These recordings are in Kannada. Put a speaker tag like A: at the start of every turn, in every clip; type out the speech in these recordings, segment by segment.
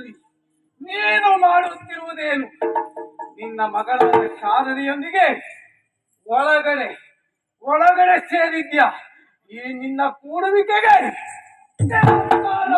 A: ಸಮಯದಲ್ಲಿ ನೀನು ಮಾಡುತ್ತಿರುವುದೇನು? ನಿನ್ನ ಮಗಳ ಶಾರದೆಯೊಂದಿಗೆ ಒಳಗಡೆ ಒಳಗಡೆ ಸೇರಿದ್ಯಾ? ಈ ನಿನ್ನ ಕೂಡುವಿಕೆಗೆ
B: ಎಲ್ಲ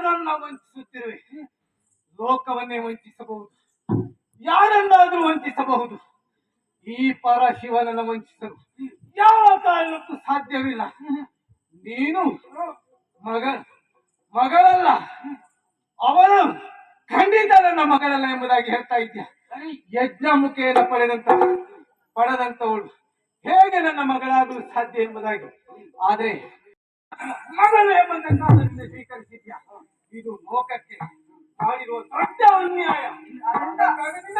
A: ಯಾರನ್ನ ವಂಚಿಸುತ್ತಿರುವೆ? ಲೋಕವನ್ನೇ ವಂಚಿಸಬಹುದು. ಯಾರನ್ನಾದ್ರೂ ವಂಚಿಸಬಹುದು? ಈ ಪರ ಶಿವನನ್ನು ವಂಚಿಸಲು ಯಾವ ಕಾರಣಕ್ಕೂ ಸಾಧ್ಯವಿಲ್ಲ. ನೀನು ಮಗ ಮಗಳಲ್ಲ. ಅವನು ಖಂಡಿತ ನನ್ನ ಮಗಳಲ್ಲ ಎಂಬುದಾಗಿ ಹೇಳ್ತಾ ಇದ್ದೀಯ. ಯಜ್ಞ ಮುಖೇನ ಪಡೆದಂತ ಪಡೆದಂತವಳು ಹೇಗೆ ನನ್ನ ಮಗಳಾಗಲು ಸಾಧ್ಯ ಎಂಬುದಾಗಿ. ಆದರೆ ಮಗಳು ಕಾರಣದಿಂದ ಸ್ವೀಕರಿಸಿದ್ಯಾ ಇದು ಲೋಕಕ್ಕೆ ಮಾಡಿರುವ ದೊಡ್ಡ ಅನ್ಯಾಯ ಅದರಿಂದ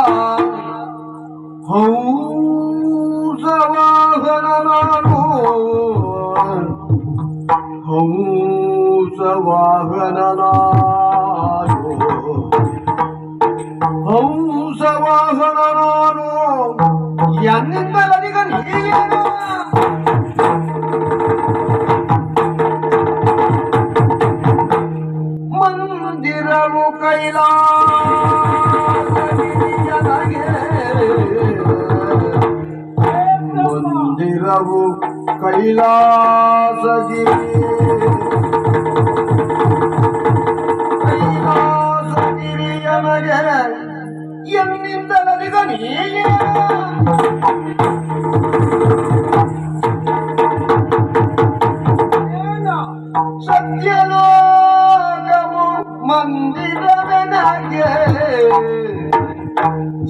C: ಸತ್ಯಲೋಕವು ಮಂದಿರವೆನಗೆ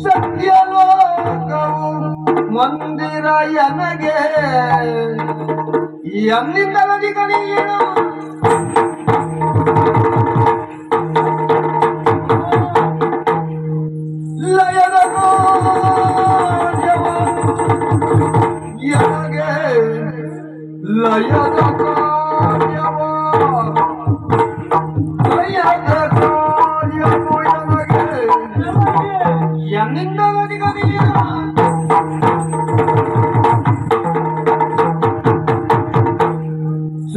C: ಸತ್ಯಲೋಕವು ಮಂದಿರ ಎನಗೆ. ಎನ್ನಿಂದ ನನಗ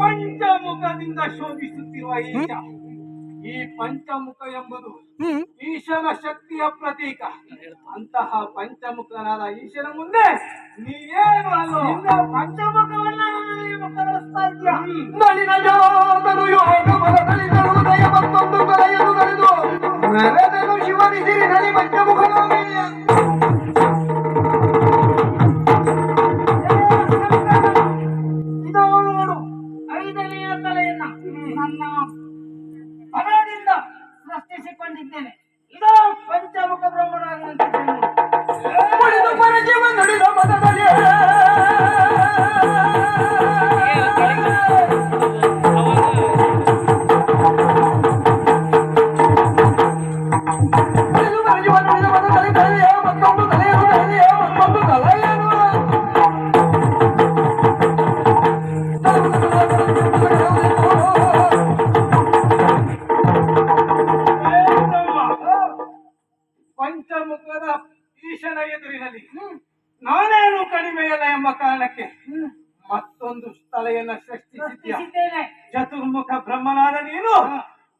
A: ಪಂಚಮುಖದಿಂದ ಶೋಭಿಸುತ್ತಿರುವ ಈಶ ಈ ಪಂಚಮುಖ ಎಂಬುದು ಈಶನ ಶಕ್ತಿಯ ಪ್ರತೀಕ. ಅಂತಹ ಪಂಚಮುಖನಾದ ಈಶನ ಮುಂದೆ ನೀವೇನು ಅಲ್ಲೋ?
B: ಪಂಚಮುಖವನ್ನ
A: శివని నది ಕಡಿಮೆಯಲ್ಲ ಎಂಬ ಕಾರಣಕ್ಕೆ ಮತ್ತೊಂದು ಸ್ಥಳೆಯನ್ನ ಸೃಷ್ಟಿಸಿದ್ಯಾ?
B: ಸೃಷ್ಟಿಸಿದ್ದೇನೆ.
A: ಚತುರ್ಮುಖ ಬ್ರಹ್ಮನಾದ ನೀನು?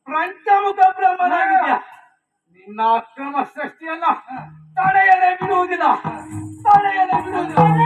A: ಪಂಚಮುಖ ಬ್ರಹ್ಮನಾಗಿದ್ಯಾ? ನಿನ್ನ ಅಕ್ರಮ ಸೃಷ್ಟಿಯನ್ನ ತಡೆಯದೆ ಬಿಡುವುದಿಲ್ಲ. ತಡೆಯದೆ ಬಿಡುವುದಿಲ್ಲ.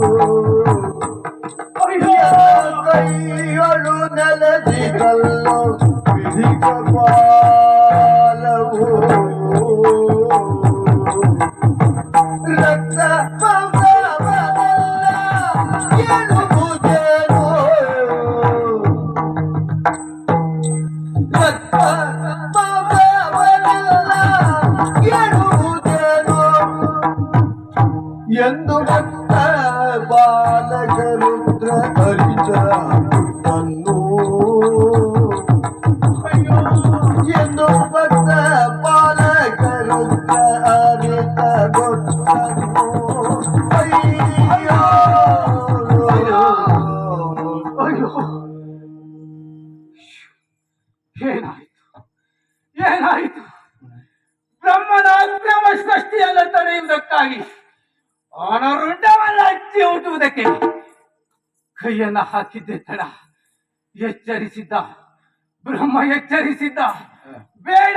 C: ಮಾಡುವುದೇನು ತಡೆಯದುನು ಎನ್ನ ಬಾಲಕರುದ್ರ ಹರಿಚ ತನ್ನು ಎಂದು ಭಕ್ತ ಬಾಲಕರುದ್ರ ಹರಿತ ಗೊತ್ತನು. ಅಯ್ಯೋ
A: ಅಯ್ಯೋ. ಏನಾಯಿತು? ಏನಾಯಿತು? ಬ್ರಹ್ಮನ ಅಕ್ರಮ ಸೃಷ್ಟಿಯನ್ನ ತಡೆಯುವುದಕ್ಕಾಗಿ ಅನರುಂಡವನ್ನ ಹಚ್ಚಿ ಹುಟ್ಟುವುದಕ್ಕೆ ಕೈಯನ್ನ ಹಾಕಿದ್ದೆ ತಡ ಎಚ್ಚರಿಸಿದ್ದ, ಬ್ರಹ್ಮ ಎಚ್ಚರಿಸಿದ್ದ. ಬೇಡ,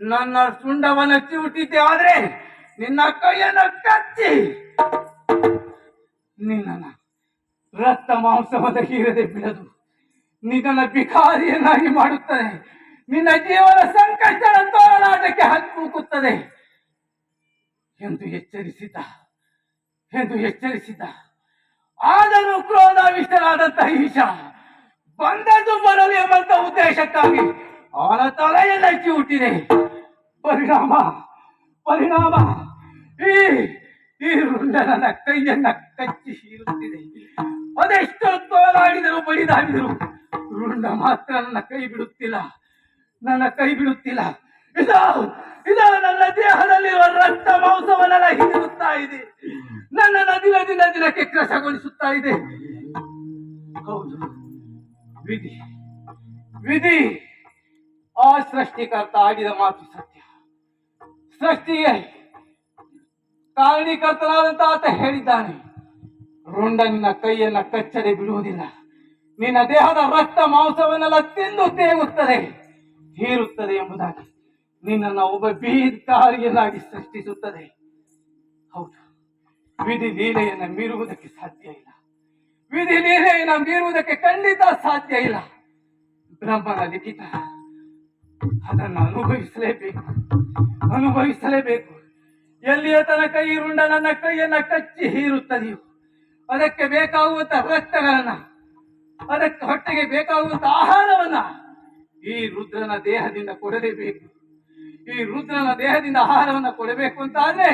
A: ನನ್ನ ಸುಂಡವನ್ನು ಹಚ್ಚಿ ಹುಟ್ಟಿದ್ದೆ ಆದ್ರೆ ನಿನ್ನ ಕೈಯನ್ನ ಕಚ್ಚಿ. ನಿನ್ನ ರಕ್ತ ಮಾಂಸ ಹೀರದೆ ಬಿಡದು. ನಿನ್ನ ಭಿಕಾರಿಯನ್ನಾಗಿ ಮಾಡುತ್ತದೆ. ನಿನ್ನ ಜೀವನ ಸಂಕಷ್ಟದ ತೋರಣಾಟಕ್ಕೆ ಹತ್ತುಕುತ್ತದೆ ಎಂದು ಎಚ್ಚರಿಸಿದ್ದ ಎಂದು ಎಚ್ಚರಿಸಿದ್ದ ಆದರೂ ಕ್ರೋಧಾವಿಷ್ಟರಾದಂತಹ ಈಶ ಬಂದದ್ದು ಬರಲಿ ಎಂಬಂತ ಉದ್ದೇಶಕ್ಕಾಗಿ ಅವನ ಹೆಚ್ಚಿ ಹುಟ್ಟಿದೆ. ಪರಿಣಾಮ ಪರಿಣಾಮ. ಈ ಈ ರುಂಡ ನನ್ನ ಕೈಯನ್ನ ಕಚ್ಚಿ ಹೀರುತ್ತಿದೆ. ಅದೆಷ್ಟು ತೋಲಾಡಿದರು, ಬಡಿದಾಡಿದರು ರುಂಡ ಮಾತ್ರ ನನ್ನ ಕೈ ಬಿಡುತ್ತಿಲ್ಲ. ನನ್ನ ಕೈ ಬಿಡುತ್ತಿಲ್ಲ. ಇದು ಇದು ನನ್ನ ದೇಹದಲ್ಲಿರುವ ರಕ್ತ ಮಾಂಸವನ್ನೆಲ್ಲ ಹಿಡಿಯುತ್ತಾ ಇದೆ ನನ್ನನ್ನು ದಿನ ದಿನ ದಿನಕ್ಕೆ ಕೃಶಗೊಳಿಸುತ್ತಾ ಇದೆ. ಹೌದು. ವಿಧಿ ವಿಧಿ. ಆ ಸೃಷ್ಟಿಕರ್ತ ಆಡಿದ ಮಾತು ಸತ್ಯ. ಸೃಷ್ಟಿಗೆ ಕಾರಣೀಕರ್ತನಾದಂತ ಆತ ಹೇಳಿದ್ದಾನೆ ರುಂಡ ನಿನ್ನ ಕೈಯನ್ನ ಕಚ್ಚದೆ ಬಿಡುವುದಿಲ್ಲ. ನಿನ್ನ ದೇಹದ ರಕ್ತ ಮಾಂಸವನ್ನೆಲ್ಲ ತಿಂದು ತೇಗುತ್ತದೆ, ಹೀರುತ್ತದೆ ಎಂಬುದಾಗಿ. ನಿನ್ನನ್ನು ಒಬ್ಬ ಬೀರ್ಕಾರಿಯನ್ನಾಗಿ ಸೃಷ್ಟಿಸುತ್ತದೆ. ಹೌದು. ವಿಧಿ ಲೀಲೆಯನ್ನು ಮೀರುವುದಕ್ಕೆ ಸಾಧ್ಯ ಇಲ್ಲ. ವಿಧಿ ಲೀಲೆಯನ್ನು ಮೀರುವುದಕ್ಕೆ ಖಂಡಿತ ಸಾಧ್ಯ ಇಲ್ಲ. ಬ್ರಹ್ಮನ ಲಿಖಿತ. ಅದನ್ನು ಅನುಭವಿಸಲೇಬೇಕು. ಅನುಭವಿಸಲೇಬೇಕು. ಎಲ್ಲಿಯ ತನಕ ಈ ರುಂಡ ನನ್ನ ಕೈಯನ್ನ ಕಚ್ಚಿ ಹೀರುತ್ತದೆಯೋ, ಅದಕ್ಕೆ ಬೇಕಾಗುವಂತ ರಕ್ತಗಳನ್ನ, ಅದಕ್ಕೆ ಹೊಟ್ಟೆಗೆ ಬೇಕಾಗುವಂತ ಆಹಾರವನ್ನ ಈ ರುದ್ರನ ದೇಹದಿಂದ ಕೊಡಲೇಬೇಕು. ಈ ರುದ್ರನ ದೇಹದಿಂದ ಆಹಾರವನ್ನ ಕೊಡಬೇಕು ಅಂತ ಆದ್ರೆ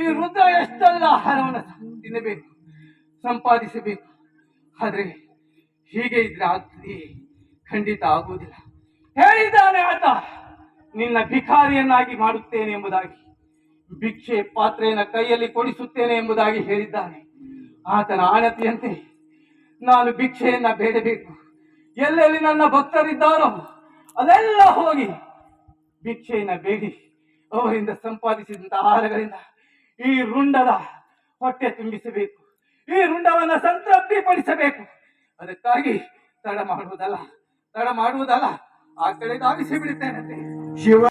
A: ಈ ರುದ್ರ ಎಷ್ಟೆಲ್ಲ ಆಹಾರವನ್ನ ತಿನ್ನಬೇಕು, ಸಂಪಾದಿಸಬೇಕು, ಆದ್ರೆ ಹೀಗೆ ಇದ್ರೆ ಆಗ್ತದೆ? ಖಂಡಿತ ಆಗುವುದಿಲ್ಲ. ಹೇಳಿದ್ದಾನೆ ಆತ, ನಿನ್ನ ಭಿಖಾರಿಯನ್ನಾಗಿ ಮಾಡುತ್ತೇನೆ ಎಂಬುದಾಗಿ, ಭಿಕ್ಷೆ ಪಾತ್ರೆಯನ್ನು ಕೈಯಲ್ಲಿ ಕೊಡಿಸುತ್ತೇನೆ ಎಂಬುದಾಗಿ ಹೇಳಿದ್ದಾನೆ. ಆತನ ಆಣತಿಯಂತೆ, ನಾನು ಭಿಕ್ಷೆಯನ್ನ ಬೇಡಬೇಕು. ಎಲ್ಲೆಲ್ಲಿ ನನ್ನ ಭಕ್ತರಿದ್ದಾರೋ ಅದೆಲ್ಲ ಹೋಗಿ ಭಿಕ್ಷೆಯನ್ನ ಬೇಡಿ. ಅವರಿಂದ ಸಂಪಾದಿಸಿದಂತ ಆಹಾರಗಳಿಂದ ಈ ರುಂಡದ ಹೊಟ್ಟೆ ತುಂಬಿಸಬೇಕು. ಈ ರುಂಡವನ್ನ ಸಂತೃಪ್ತಿಪಡಿಸಬೇಕು. ಅದಕ್ಕಾಗಿ ತಡ ಮಾಡುವುದಲ್ಲ ತಡ ಮಾಡುವುದಲ್ಲ. ಆ ಕಡೆ ಬಿಡುತ್ತೇನೆ.
C: ಶಿವ